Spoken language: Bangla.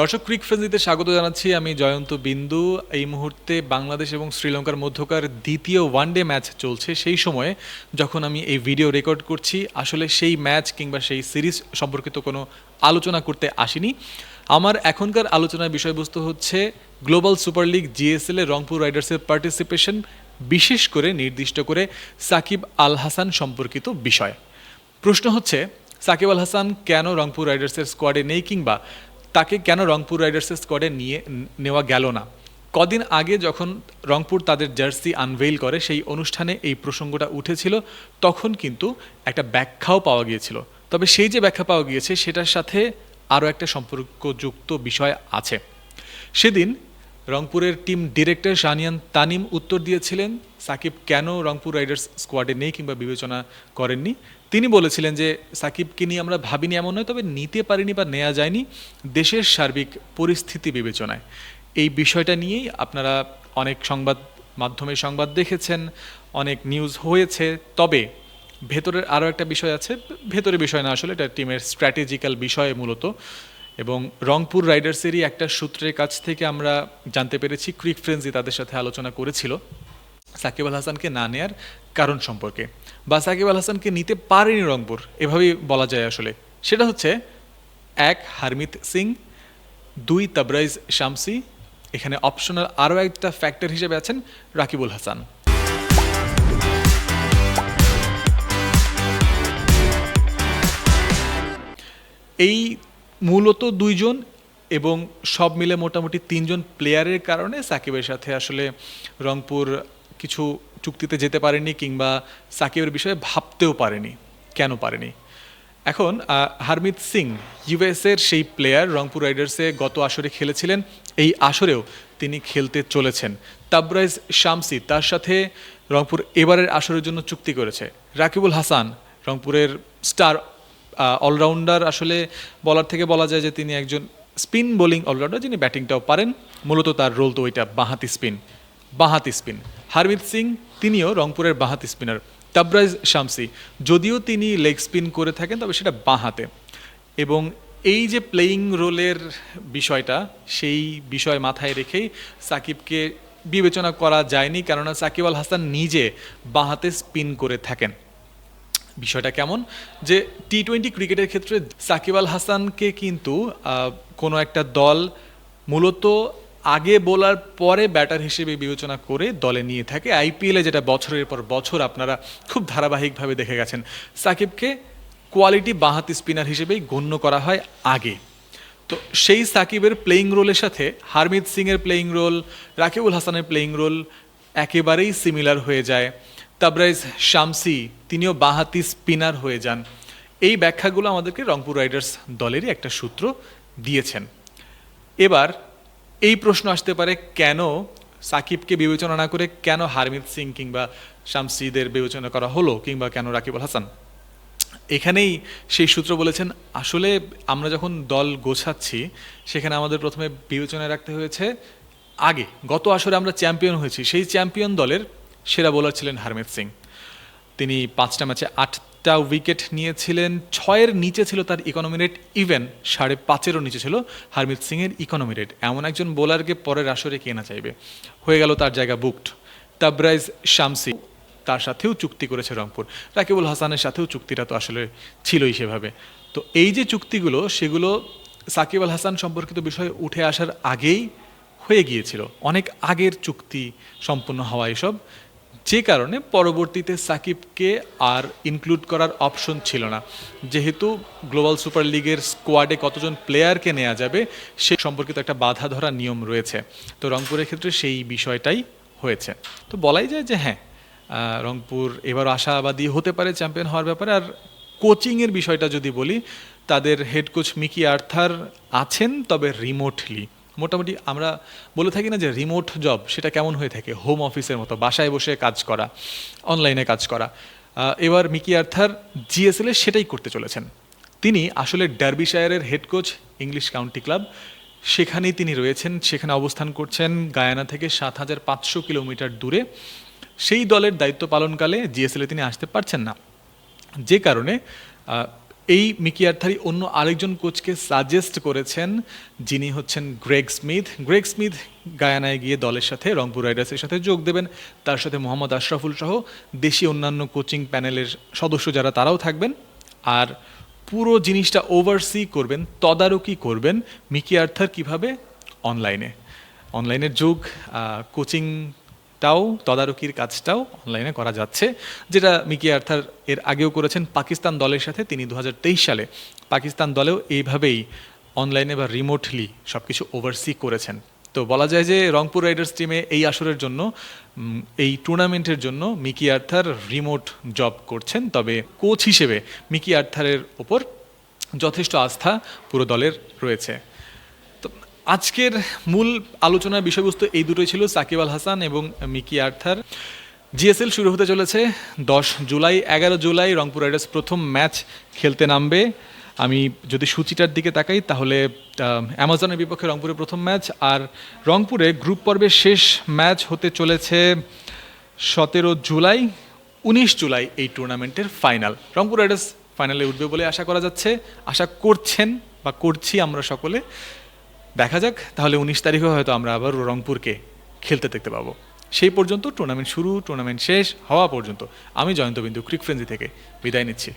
দর্শক ক্রিক ফ্রেন্সিতে স্বাগত জানাচ্ছি। আমি জয়ন্ত বিন্দু। এই মুহূর্তে বাংলাদেশ এবং শ্রীলঙ্কার মধ্যকার দ্বিতীয় ওয়ানডে ম্যাচ চলছে। সেই সময়ে যখন আমি এই ভিডিও রেকর্ড করছি, আসলে সেই ম্যাচ কিংবা সেই সিরিজ সম্পর্কিত কোনো আলোচনা করতে আসিনি। আমার এখনকার আলোচনার বিষয়বস্তু হচ্ছে গ্লোবাল সুপার লিগ জিএসএল এ রংপুর রাইডার্সের পার্টিসিপেশন, বিশেষ করে নির্দিষ্ট করে সাকিব আল হাসান সম্পর্কিত বিষয়। প্রশ্ন হচ্ছে, সাকিব আল হাসান কেন রংপুর রাইডার্সের স্কোয়াডে নেই কিংবা তাকে কেন রংপুর রাইডার্সের স্কোয়াডে নিয়ে নেওয়া গেল না? কদিন আগে যখন রংপুর তাদের জার্সি আনভেইল করে, সেই অনুষ্ঠানে এই প্রসঙ্গটা উঠেছিল, তখন কিন্তু একটা ব্যাখ্যাও পাওয়া গিয়েছিল। তবে সেই যে ব্যাখ্যা পাওয়া গিয়েছে, সেটার সাথে আরও একটা সম্পর্কযুক্ত বিষয় আছে। সেদিন রংপুরের টিম ডিরেক্টর শানিয়ান তানিম উত্তর দিয়েছিলেন, সাকিব কেন রংপুর রাইডার্স স্কোয়াডে নেই কিংবা বিবেচনা করেননি? তিনি বলেছিলেন যে, সাকিবকে নিয়ে আমরা ভাবিনি এমন নয়, তবে নিতে পারিনি বা নেওয়া যায়নি দেশের সার্বিক পরিস্থিতি বিবেচনায়। এই বিষয়টা নিয়েই আপনারা অনেক সংবাদ মাধ্যমে সংবাদ দেখেছেন, অনেক নিউজ হয়েছে, তবে ভেতরের আরও একটা বিষয় আছে। ভেতরের বিষয় না, আসলে এটা টিমের স্ট্র্যাটেজিক্যাল বিষয় মূলত। এবং রংপুর রাইডার্সেরই একটা সূত্রের কাছ থেকে আমরা জানতে পেরেছি, ক্রিক ফ্রেন্সি তাদের সাথে আলোচনা করেছিল। সাকিব আল হাসানকে না নেয়ার কারণ সম্পর্কে। বা সাকিব আল হাসানকে নিতে পারেনি রংপুর, এভাবেই বলা যায় আসলে। সেটা হচ্ছে, এক, হারমিত সিং, দুই, তাবরাইজ শামসি, এখানে অপশনাল আরও একটা ফ্যাক্টর হিসেবে আছেন রাকিবুল হাসান। এই মূলত দুইজন এবং সব মিলে মোটামুটি তিনজন প্লেয়ারের কারণে সাকিবের সাথে আসলে রংপুর কিছু চুক্তিতে যেতে পারেনি কিংবা সাকিবের বিষয়ে ভাবতেও পারেনি। কেন পারেনি? এখন হারমিত সিং ইউএসের সেই প্লেয়ার রংপুর রাইডার্সে গত আসরে খেলেছিলেন। এই আসরেও তিনি খেলতে চলেছেন। তাবরাইজ শামসি তার সাথে রংপুর এবারের আসরের জন্য চুক্তি করেছে। রাকিবুল হাসান, রংপুরের স্টার অলরাউন্ডার আসলে বলার থেকে বলা যায় যে তিনি একজন স্পিন বোলিং অলরাউন্ডার যিনি ব্যাটিংটাও পারেন। মূলত তার রোল তো ওইটা বাঁহাতি স্পিন বাঁহাতি স্পিন। হারমিত সিং, তিনিও রংপুরের বাঁহাতি স্পিনার। তাবরাইজ শামসি, যদিও তিনি লেগ স্পিন করে থাকেন, তবে সেটা বাঁহাতে। এবং এই যে প্লেয়িং রোলের বিষয়টা, সেই বিষয় মাথায় রেখেই সাকিবকে বিবেচনা করা যায়নি, কেননা সাকিব আল হাসান নিজে বাঁহাতে স্পিন করে থাকেন। বিষয়টা কেমন? যে টি টোয়েন্টি ক্রিকেটের ক্ষেত্রে সাকিব আল হাসানকে কিন্তু কোনো একটা দল মূলত আগে বোলার পরে ব্যাটার হিসেবে বিবেচনা করে দলে নিয়ে থাকে। আইপিএলে যেটা বছরের পর বছর আপনারা খুব ধারাবাহিকভাবে দেখে গেছেন, সাকিবকে কোয়ালিটি বাঁহাতি স্পিনার হিসেবেই গণ্য করা হয় আগে। তো সেই সাকিবের প্লেইং রোলের সাথে, হারমিত সিংয়ের প্লেইং রোল রাকিবুল হাসানের প্লেইং রোল একেবারেই সিমিলার হয়ে যায়। তাবরাইজ শামসি, তিনিও বাঁহাতি স্পিনার হয়ে যান। এই ব্যাখ্যাগুলো আমাদেরকে রংপুর রাইডার্স দলেরই একটা সূত্র দিয়েছেন। এবার এই প্রশ্ন আসতে পারে, কেন সাকিবকে বিবেচনা না করে কেন হারমিত সিং কিংবা শামসিদের বিবেচনা করা হলো কিংবা কেন রাকিবুল হাসান? এখানেই সেই সূত্র বলেছেন, আসলে আমরা যখন দল গোছাচ্ছি, সেখানে আমাদের প্রথমে বিবেচনায় রাখতে হয়েছে, আগে, গত আসরে আমরা চ্যাম্পিয়ন হয়েছি, সেই চ্যাম্পিয়ন দলের সেরা বোলার ছিলেন হারমিত সিং। তিনি পাঁচটা ম্যাচে আটটা উইকেট নিয়েছিলেন। ছয়ের নিচে ছিল তার ইকোনমি রেট ইভেন সাড়ে পাঁচেরও নিচে ছিল হারমিত সিংয়ের ইকোনমি রেট এমন একজন বোলারকে পরের আসরে কে না চাইবে? হয়ে গেল তার জায়গা বুকড তাবরাইজ শামসি তার সাথেও চুক্তি করেছে রংপুর। রাকিবুল হাসানের সাথেও চুক্তিটা তো আসলে ছিলই সেভাবে। তো এই যে চুক্তিগুলো, সেগুলো সাকিব আল হাসান সম্পর্কিত বিষয়ে উঠে আসার আগেই হয়ে গিয়েছিল। অনেক আগের চুক্তি সম্পন্ন হওয়া এসব। যে কারণে পরবর্তীতে সাকিবকে আর ইনক্লুড করার অপশন ছিল না। যেহেতু গ্লোবাল সুপার লিগের স্কোয়াডে কতজন প্লেয়ারকে নেওয়া যাবে, সে সম্পর্কিত একটা বাধা ধরা নিয়ম রয়েছে। তো রংপুরের ক্ষেত্রে সেই বিষয়টাই হয়েছে। তো বলাই যায় যে হ্যাঁ রংপুর এবার আশাবাদী হতে পারে চ্যাম্পিয়ন হওয়ার ব্যাপারে। আর কোচিংয়ের বিষয়টা যদি বলি, তাদের হেড কোচ মিকি আর্থার আছেন, তবে রিমোটলি মোটামুটি আমরা বলে থাকি না যে রিমোট জব সেটা কেমন হয়ে থাকে? হোম অফিসের মতো, বাসায় বসে কাজ করা অনলাইনে কাজ করা। এবার মিকি আর্থার জিএসএল এ সেটাই করতে চলেছেন। তিনি আসলে ডার্বিশায়ারের head coach English county club সেখানেই তিনি রয়েছেন, সেখানে অবস্থান করছেন গায়ানা থেকে সাত হাজার পাঁচশো কিলোমিটার দূরে। সেই দলের দায়িত্ব পালনকালে জিএসএলে তিনি আসতে পারছেন না। যে কারণে এই মিকি আর্থারি অন্য আরেকজন কোচকে সাজেস্ট করেছেন, যিনি হচ্ছেন গ্রেগ স্মিথ। গ্রেগ স্মিথ গায়ানায় গিয়ে দলের সাথে, রংপুর রাইডার্সের সাথে যোগ দেবেন। তার সাথে মোহাম্মদ আশরাফুল সহ দেশি অন্যান্য কোচিং প্যানেলের সদস্য যারা, তারাও থাকবেন। আর পুরো জিনিসটা ওভারসি করবেন, তদারকি করবেন মিকি আর্থার কীভাবে? অনলাইনে অনলাইনের যুগ কোচিংটাও তদারকির কাজটাও অনলাইনে করা যাচ্ছে, যেটা মিকি আর্থার এর আগেও করেছেন পাকিস্তান দলের সাথে, তিনি দু হাজার তেইশ সালে পাকিস্তান দলেও এইভাবেই অনলাইনে বা রিমোটলি সব কিছু ওভারসি করেছেন। তো বলা যায় যে রংপুর রাইডার্স টিমে এই আসরের জন্য এই টুর্নামেন্টের জন্য মিকি আর্থার রিমোট জব করছেন, তবে কোচ হিসেবে মিকি আর্থারের ওপর যথেষ্ট আস্থা পুরো দলের রয়েছে। আজকের মূল আলোচনার বিষয়বস্তু এই দুটোই ছিল, সাকিব আল হাসান এবং মিকি আর্থার। জিএসএল শুরু হতে চলেছে দশ জুলাই, এগারো জুলাই, রংপুর রাইডার্স প্রথম ম্যাচ খেলতে নামবে। আমি যদি সূচিটার দিকে তাকাই, তাহলে অ্যামাজনের বিপক্ষে রংপুরের প্রথম ম্যাচ আর রংপুরে গ্রুপ পর্বের শেষ ম্যাচ হতে চলেছে সতেরো জুলাই, উনিশ জুলাই এই টুর্নামেন্টের ফাইনাল। রংপুর রাইডার্স ফাইনালে উঠবে বলে আশা করা যাচ্ছে। আশা করছেন বা করছি আমরা সকলে। দেখা যাক, তাহলে উনিশ তারিখে হয়তো আমরা আবার রংপুরকে খেলতে দেখতে পাবো। সেই পর্যন্ত টুর্নামেন্ট শুরু টুর্নামেন্ট শেষ, হওয়া পর্যন্ত। আমি জয়ন্তবিন্দু ক্রিক ফ্রেন্সি থেকে বিদায় নিচ্ছি।